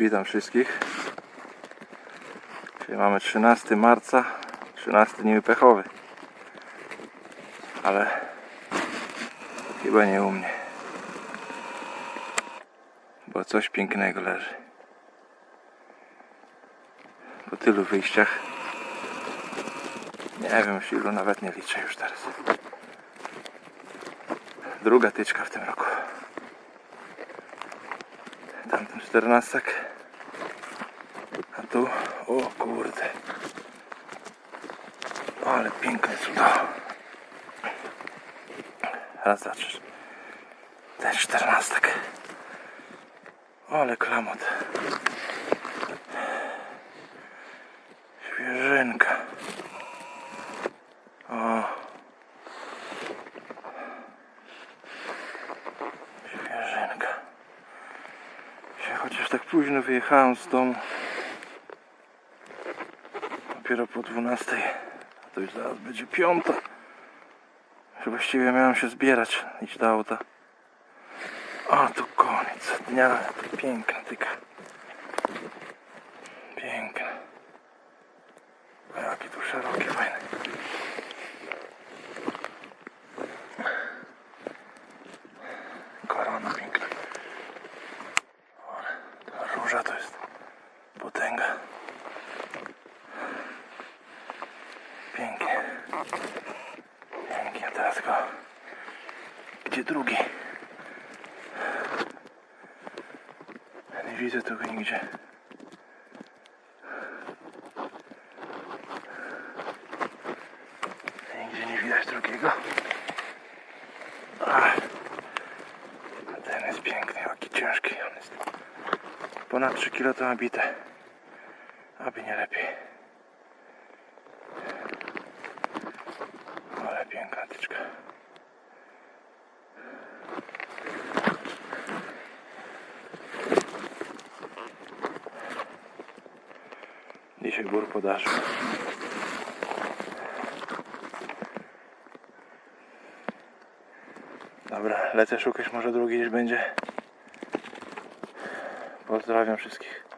Witam wszystkich. Dzisiaj mamy 13 marca, 13 niby pechowy. Ale chyba nie u mnie. Bo coś pięknego leży. Po tylu wyjściach. Nie wiem, już ilu nawet nie liczę już teraz. Druga tyczka w tym roku. Tamten czternastek. Tu, o kurde. Ale piękne cudo. Raz zaczniesz. Ten czternastek. Ale klamot. Świeżynka. O. Świeżynka. Chociaż tak późno wyjechałem z domu. Dopiero po 12. A to już zaraz będzie piąta. Że właściwie miałem się zbierać, iść do auta. A tu koniec dnia. To piękna tyka. Piękna. A jakie tu szerokie, fajne. Korona piękna. Ale ta róża to jest potęga. Pięknie, a teraz go. Gdzie drugi? Nie widzę tego nigdzie. Nigdzie nie widać drugiego. A ten jest piękny, jaki ciężki on jest. Ponad 3 kg to nabite. Aby nie lepiej. Ale piękna tyczka. Dzisiaj gór podaży. Dobra, lecę szukać, może drugi gdzieś będzie. Pozdrawiam wszystkich.